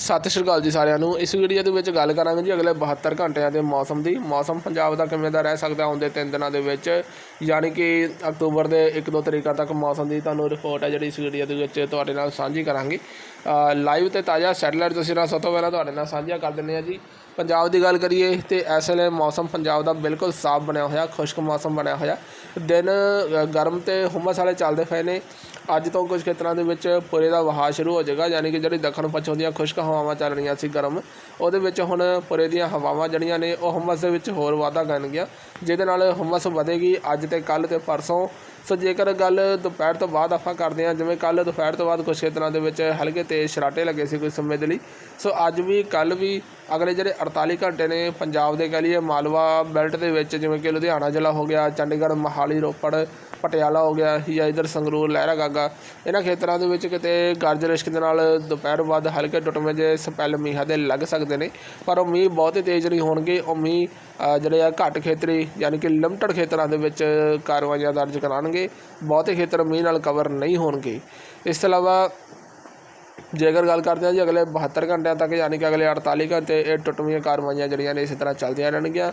ਸਤਿ ਸ਼੍ਰੀ ਅਕਾਲ ਜੀ ਸਾਰਿਆਂ ਨੂੰ। ਇਸ ਵੀਡੀਓ ਦੇ ਵਿੱਚ ਗੱਲ ਕਰਾਂਗੇ ਜੀ ਅਗਲੇ 72 ਘੰਟਿਆਂ ਦੇ ਮੌਸਮ ਦੀ। ਮੌਸਮ ਪੰਜਾਬ ਦਾ ਕਿਵੇਂ ਦਾ ਰਹਿ ਸਕਦਾ ਆਉਂਦੇ ਤਿੰਨ ਦਿਨਾਂ ਦੇ ਵਿੱਚ ਯਾਨੀ ਕਿ ਅਕਤੂਬਰ ਦੇ 1-2 ਤਰੀਕਾਂ ਤੱਕ ਮੌਸਮ ਦੀ ਤੁਹਾਨੂੰ ਰਿਪੋਰਟ ਹੈ ਜਿਹੜੀ ਇਸ ਵੀਡੀਓ ਦੇ ਵਿੱਚ ਤੁਹਾਡੇ ਨਾਲ ਸਾਂਝੀ ਕਰਾਂਗੇ। ਲਾਈਵ ਤੇ ਤਾਜ਼ਾ ਸੈਟਲਾਈਟ ਤਸਵੀਰਾਂ ਸਭ ਤੋਂ ਪਹਿਲਾਂ ਤੁਹਾਡੇ ਨਾਲ ਸਾਂਝੀਆਂ ਕਰ ਦਿੰਦੇ ਆ ਜੀ। ਪੰਜਾਬ ਦੀ ਗੱਲ ਕਰੀਏ ਤੇ ਇਸ ਵੇਲੇ ਮੌਸਮ ਪੰਜਾਬ ਦਾ ਬਿਲਕੁਲ ਸਾਫ਼ ਬਣਿਆ ਹੋਇਆ, ਖੁਸ਼ਕ ਮੌਸਮ ਬਣਿਆ ਹੋਇਆ। ਦਿਨ ਗਰਮ ਤੇ ਹੁਮਸ ਵਾਲੇ ਚੱਲਦੇ ਪਏ ਨੇ। ਅੱਜ ਤੋਂ ਕੁਝ ਖੇਤਰਾਂ ਦੇ ਵਿੱਚ ਪੁਰੇ ਦਾ ਵਹਾਅ ਸ਼ੁਰੂ ਹੋ ਜਾਏਗਾ, ਯਾਨੀ ਕਿ ਜਿਹੜੀ ਦੱਖਣ ਪੱਛਮ ਦੀਆਂ ਖੁਸ਼ਕ ਹਵਾਵਾਂ ਚੱਲ ਰਹੀਆਂ ਸੀ ਗਰਮ, ਉਹਦੇ ਵਿੱਚ ਹੁਣ ਪੂਰੇ ਦੀਆਂ ਹਵਾਵਾਂ ਜਿਹੜੀਆਂ ਨੇ, ਉਹ ਹੁਮਸ ਦੇ ਵਿੱਚ ਹੋਰ ਵਾਧਾ ਕਰਨਗੀਆਂ। ਜਿਹਦੇ ਨਾਲ ਹੁਮਸ ਵਧੇਗੀ ਅੱਜ ਤੇ ਕੱਲ ਤੇ ਪਰਸੋਂ। ਸੋ ਜੇਕਰ ਗੱਲ ਦੁਪਹਿਰ ਤੋਂ ਬਾਅਦ ਆਪਾਂ ਕਰਦੇ ਹਾਂ, ਜਿਵੇਂ ਕੱਲ ਦੁਪਹਿਰ ਤੋਂ ਬਾਅਦ ਕੁਝ ਖੇਤਰਾਂ ਦੇ ਵਿੱਚ ਹਲਕੇ ਤੇਜ਼ ਸ਼ਰਾਟੇ ਲੱਗੇ ਸੀ ਕੁਝ ਸਮੇਂ ਦੇ ਲਈ। ਸੋ ਅੱਜ ਵੀ ਕੱਲ ਵੀ ਅਗਲੇ ਜਿਹੜੇ 48 ਘੰਟੇ ਨੇ ਪੰਜਾਬ ਦੇ ਕਹਿ ਲਈਏ, ਮਾਲਵਾ ਬੈਲਟ ਦੇ ਵਿੱਚ ਜਿਵੇਂ ਕਿ ਲੁਧਿਆਣਾ ਜ਼ਿਲ੍ਹਾ ਹੋ ਗਿਆ, ਚੰਡੀਗੜ੍ਹ ਮਹਾਲੀ ਰੋਪੜ, ਪਟਿਆਲਾ ਹੋ ਗਿਆ ਜਾਂ ਇਧਰ ਸੰਗਰੂਰ, ਲਹਿਰਾ ਗਾਗਾ। ਇਹਨਾਂ ਖੇਤਰਾਂ ਦੇ ਵਿੱਚ ਕਿਤੇ ਗਰਜ ਰਿਸ਼ਕ ਦੇ ਨਾਲ ਦੁਪਹਿਰ ਬਾਅਦ ਹਲਕੇ ਟੁੱਟਵੇਂ ਜਿਹੇ ਸਪੈਲ ਮੀਂਹਾਂ ਦੇ ਲੱਗ ਸਕਦੇ ਨੇ। ਪਰ ਉਹ ਮੀਂਹ ਬਹੁਤੇ ਤੇਜ਼ ਨਹੀਂ ਹੋਣਗੇ। ਉਹ ਮੀਂਹ ਜਿਹੜੇ ਆ ਘੱਟ ਖੇਤਰੀ ਯਾਨੀ ਕਿ ਲਿਮਟਡ ਖੇਤਰਾਂ ਦੇ ਵਿੱਚ ਕਾਰਵਾਈਆਂ ਦਰਜ ਕਰਾਉਣਗੇ। ਬਹੁਤੇ ਖੇਤਰ ਮੀਂਹ ਨਾਲ ਕਵਰ ਨਹੀਂ ਹੋਣਗੇ। ਇਸ ਤੋਂ ਇਲਾਵਾ ਜੇਕਰ ਗੱਲ ਕਰਦੇ ਹਾਂ ਜੀ, ਅਗਲੇ 72 ਘੰਟਿਆਂ ਤੱਕ ਯਾਨੀ ਕਿ ਅਗਲੇ 48 ਘੰਟੇ ਇਹ ਟੁੱਟਵੀਆਂ ਕਾਰਵਾਈਆਂ ਜਿਹੜੀਆਂ ਨੇ ਇਸੇ ਤਰ੍ਹਾਂ ਚੱਲਦੀਆਂ ਰਹਿਣਗੀਆਂ।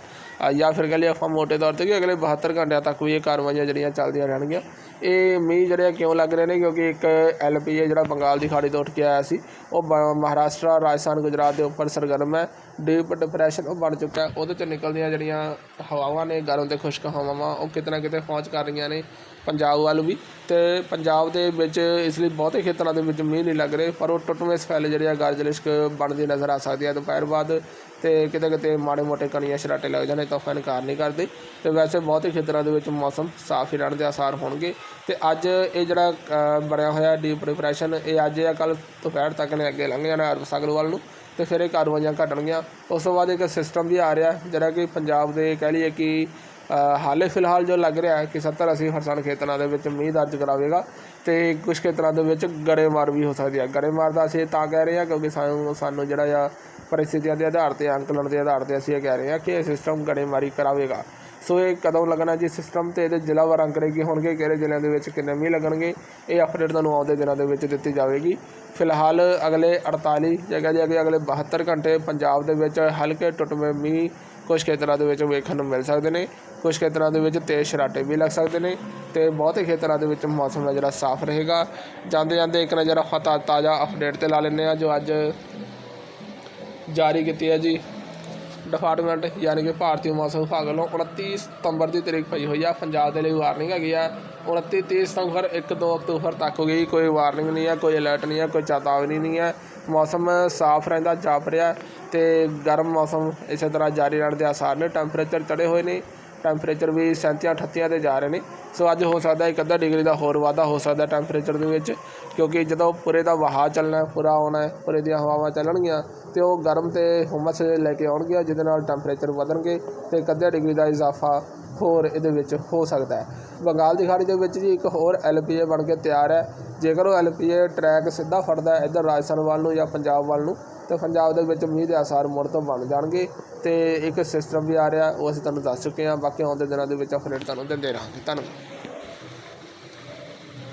ਜਾਂ ਫਿਰ ਕਹ ਲਈਏ ਆਪਾਂ ਮੋਟੇ ਤੌਰ ਤੇ ਕਿ ਅਗਲੇ 72 ਘੰਟਿਆਂ ਤੱਕ ਵੀ ਇਹ ਕਾਰਵਾਈਆਂ ਜਿਹੜੀਆਂ ਚੱਲਦੀਆਂ ਰਹਿਣਗੀਆਂ। ਇਹ ਮੀਂਹ ਜਿਹੜੇ ਆ ਕਿਉਂ ਲੱਗ ਰਹੇ ਨੇ? ਕਿਉਂਕਿ ਇੱਕ ਐਲਪੀਏ ਜਿਹੜਾ ਬੰਗਾਲ ਦੀ ਖਾੜੀ ਤੋਂ ਉੱਠ ਕੇ ਆਇਆ ਸੀ। ਉਹ ਬ- ਮਹਾਰਾਸ਼ਟਰ, ਰਾਜਸਥਾਨ, ਗੁਜਰਾਤ ਦੇ ਉੱਪਰ ਸਰਗਰਮ ਹੈ। ਡੀਪ ਡਿਪਰੈਸ਼ਨ ਉਹ ਬਣ ਚੁੱਕਾ ਹੈ। ਉਹਦੇ ਚ ਨਿਕਲਦੀਆਂ ਜਿਹੜੀਆਂ ਹਵਾਵਾਂ ਨੇ, ਗਰਮ ਤੇ ਖੁਸ਼ਕ ਹਵਾਵਾਂ, ਉਹ ਕਿਤੇ ਨਾ ਕਿਤੇ ਪਹੁੰਚ ਕਰ ਰਹੀਆਂ ਨੇ ਪੰਜਾਬ ਵੱਲ ਵੀ। ਤੇ ਪੰਜਾਬ ਦੇ ਵਿੱਚ ਇਸ ਲਈ ਬਹੁਤੇ ਖੇਤਰਾਂ ਦੇ ਵਿੱਚ ਮੀਂਹ ਨਹੀਂ ਲੱਗ ਰਹੇ, ਪਰ ਉਹ ਟੁੱਟਵੇਂ ਸਫੈਲੇ ਜਿਹੜੇ ਆ ਗਰਜ ਲਿਸ਼ਕ ਬਣਦੀ ਨਜ਼ਰ ਆ ਸਕਦੀ ਹੈ ਦੁਪਹਿਰ ਬਾਅਦ ਤੇ ਕਿਤੇ ਕਿਤੇ ਮਾੜੇ ਮੋਟੇ ਕਣੀਆਂ ਸ਼ਰਾਟੇ ਲੱਗ ਜਾਣੇ ਤਾਂ ਇਨਕਾਰ ਨਹੀਂ ਕਰਦੇ। ਤੇ ਵੈਸੇ ਬਹੁਤੇ ਖੇਤਰਾਂ ਦੇ ਵਿੱਚ ਮੌਸਮ ਸਾਫ਼ ਹੀ ਰਹਿਣ ਦੇ ਆਸਾਰ ਹੋਣਗੇ। ਤੇ ਅੱਜ ਇਹ ਜਿਹੜਾ ਬਣਿਆ ਹੋਇਆ ਡੀਪ ਡਿਪਰੈਸ਼ਨ ਇਹ ਅੱਜ ਜਾਂ ਕੱਲ ਦੁਪਹਿਰ ਤੱਕ ਨੇ ਅੱਗੇ ਲੰਘ ਜਾਣਾ ਅਰਬ ਸਾਗਰ ਵੱਲ ਨੂੰ ਤੇ ਫਿਰ ਇਹ ਕਾਰਵਾਈਆਂ ਘਟਣਗੀਆਂ। ਉਸ ਤੋਂ ਬਾਅਦ ਇੱਕ ਸਿਸਟਮ ਵੀ ਆ ਰਿਹਾ, ਜਿਹੜਾ ਕਿ ਪੰਜਾਬ ਦੇ ਕਹਿ ਲਈਏ ਕਿ ਹਾਲੇ ਫਿਲਹਾਲ ਜੋ ਲੱਗ ਰਿਹਾ ਹੈ ਕਿ 70 80 ਪਰਸੈਂਟ ਖੇਤਰਾਂ ਦੇ ਵਿੱਚ ਮੀਂਹ ਦਰਜ ਕਰਾਵੇਗਾ ਤੇ ਕੁਝ ਖੇਤਰਾਂ ਦੇ ਵਿੱਚ ਗੜੇਮਾਰ ਵੀ ਹੋ ਸਕਦੀ ਹੈ। ਗੜੇਮਾਰ ਦਾ ਅਸੀਂ ਤਾਂ ਕਹਿ ਰਹੇ ਹਾਂ ਕਿਉਂਕਿ ਸਾਨੂੰ ਸਾਨੂੰ ਜਿਹੜਾ ਆ ਪਰਿਸਥਿਤੀਆਂ ਦੇ ਆਧਾਰ ਤੇ, ਅੰਕਲਣ ਦੇ ਆਧਾਰ ਤੇ ਅਸੀਂ ਇਹ ਕਹਿ ਰਹੇ ਹਾਂ ਕਿ ਇਹ ਸਿਸਟਮ ਗੜੇਮਾਰੀ ਕਰਾਵੇਗਾ। ਸੋ ਇਹ ਕਦੋਂ ਲੱਗਣਾ ਜੀ ਸਿਸਟਮ ਤੇ? ਇਹਦੇ ਜ਼ਿਲ੍ਹਾ ਵਾਰ ਅੰਕੜੇ ਕੀ ਹੋਣਗੇ? ਕਿਹੜੇ ਜ਼ਿਲ੍ਹਿਆਂ ਦੇ ਵਿੱਚ ਕਿੰਨੇ ਮੀਂਹ ਲੱਗਣਗੇ? ਇਹ ਅਪਡੇਟ ਤੁਹਾਨੂੰ ਆਉਂਦੇ ਦਿਨਾਂ ਦੇ ਵਿੱਚ ਦਿੱਤੀ ਜਾਵੇਗੀ। ਫਿਲਹਾਲ ਅਗਲੇ 48 ਜਗ੍ਹਾ ਜੀ ਅੱਗੇ ਅਗਲੇ 72 ਘੰਟੇ ਪੰਜਾਬ ਦੇ ਵਿੱਚ ਹਲਕੇ ਟੁੱਟਵੇਂ ਮੀਂਹ ਕੁਝ ਖੇਤਰਾਂ ਦੇ ਵਿੱਚ ਵੇਖਣ ਨੂੰ ਮਿਲ ਸਕਦੇ ਨੇ ਕੁਝ ਖੇਤਰਾਂ ਦੇ ਵਿੱਚ ਤੇਜ਼ ਸ਼ਰਾਟੇ ਵੀ ਲੱਗ ਸਕਦੇ ਨੇ ਤੇ ਬਹੁਤੇ ਖੇਤਰਾਂ ਦੇ ਵਿੱਚ ਮੌਸਮ ਹੈ ਜਿਹੜਾ ਸਾਫ਼ ਰਹੇਗਾ। ਜਾਂਦੇ ਜਾਂਦੇ ਇੱਕ ਨਜ਼ਰ ਆਪਾਂ ਤਾ- ਤਾਜ਼ਾ ਅਪਡੇਟ ਤੇ ਲਾ ਲੈਂਦੇ ਆ ਜੋ ਅੱਜ ਜਾਰੀ ਕੀਤੀ ਹੈ ਜੀ। ਡਿਪਾਰਟਮੈਂਟ ਯਾਨੀ ਕਿ ਭਾਰਤੀ ਮੌਸਮ ਵਿਭਾਗ ਵੱਲੋਂ 29 ਸਤੰਬਰ ਦੀ ਤਰੀਕ ਪਈ ਹੋਈ ਆ। ਪੰਜਾਬ ਦੇ ਲਈ ਵਾਰਨਿੰਗ ਹੈਗੀ ਆ। 29 30 ਸਤੰਬਰ 1 2 ਅਕਤੂਬਰ ਤੱਕ ਹੋ ਗਈ। ਕੋਈ ਵਾਰਨਿੰਗ ਨਹੀਂ ਹੈ ਕੋਈ ਅਲਰਟ ਨਹੀਂ ਹੈ ਕੋਈ ਚੇਤਾਵਨੀ ਨਹੀਂ ਹੈ ਮੌਸਮ ਸਾਫ਼ ਰਹਿੰਦਾ, ਜਾਪ ਰਿਹਾ ਤੇ ਗਰਮ ਮੌਸਮ ਇਸੇ ਤਰ੍ਹਾਂ ਜਾਰੀ ਰਹਿਣ ਦੇ ਆਸਾਰ ਨੇ। ਟੈਂਪਰੇਚਰ ਚੜੇ ਹੋਏ ਨੇ। ਟੈਂਪਰੇਚਰ ਵੀ 37 38 ਤੇ ਜਾ ਰਹੇ ਨੇ। ਸੋ ਅੱਜ ਹੋ ਸਕਦਾ ਇੱਕ ਅੱਧਾ ਡਿਗਰੀ ਦਾ ਹੋਰ ਵਾਧਾ ਹੋ ਸਕਦਾ ਟੈਂਪਰੇਚਰ ਦੇ ਵਿੱਚ, ਕਿਉਂਕਿ ਜਦੋਂ ਪੂਰੇ ਦਾ ਵਹਾਅ ਚੱਲਣਾ, ਪੂਰਾ ਆਉਣਾ ਹੈ, ਪੁਰੇ ਦੀਆਂ ਹਵਾਵਾਂ ਚੱਲਣਗੀਆਂ, ਤੇ ਉਹ ਗਰਮ ਤੇ ਹੁਮਸ ਲੈ ਕੇ ਆਉਣਗੀਆਂ, ਜਿਹਦੇ ਨਾਲ ਟੈਂਪਰੇਚਰ ਵਧਣਗੇ ਤੇ ਇੱਕ ਅੱਧਾ ਡਿਗਰੀ ਦਾ ਇਜ਼ਾਫਾ ਹੋਰ ਇਹਦੇ ਵਿੱਚ ਹੋ ਸਕਦਾ ਹੈ। ਬੰਗਾਲ ਦੀ ਖਾੜੀ ਦੇ ਵਿੱਚ ਜੀ ਇੱਕ ਹੋਰ ਐਲਪੀਏ ਬਣ ਕੇ ਤਿਆਰ ਹੈ। ਜੇਕਰ ਉਹ ਐਲਪੀਏ ਟਰੈਕ ਸਿੱਧਾ ਫੜਦਾ ਹੈ ਇੱਧਰ ਰਾਜਸਥਾਨ ਵੱਲ ਨੂੰ ਜਾਂ ਪੰਜਾਬ ਵੱਲ ਨੂੰ ਤੇ ਪੰਜਾਬ ਦੇ ਵਿੱਚ ਮੀਂਹ ਦੇ ਆਸਾਰ ਮੁੜ ਤੋਂ ਬਣ ਜਾਣਗੇ ਤੇ ਇੱਕ ਸਿਸਟਮ ਵੀ ਆ ਰਿਹਾ, ਉਹ ਅਸੀਂ ਤੁਹਾਨੂੰ ਦੱਸ ਚੁੱਕੇ ਹਾਂ। ਬਾਕੀ ਆਉਂਦੇ ਦਿਨਾਂ ਦੇ ਵਿੱਚ ਅਪਡੇਟ ਤੁਹਾਨੂੰ ਦਿੰਦੇ ਰਹਾਂਗੇ। ਧੰਨਵਾਦ।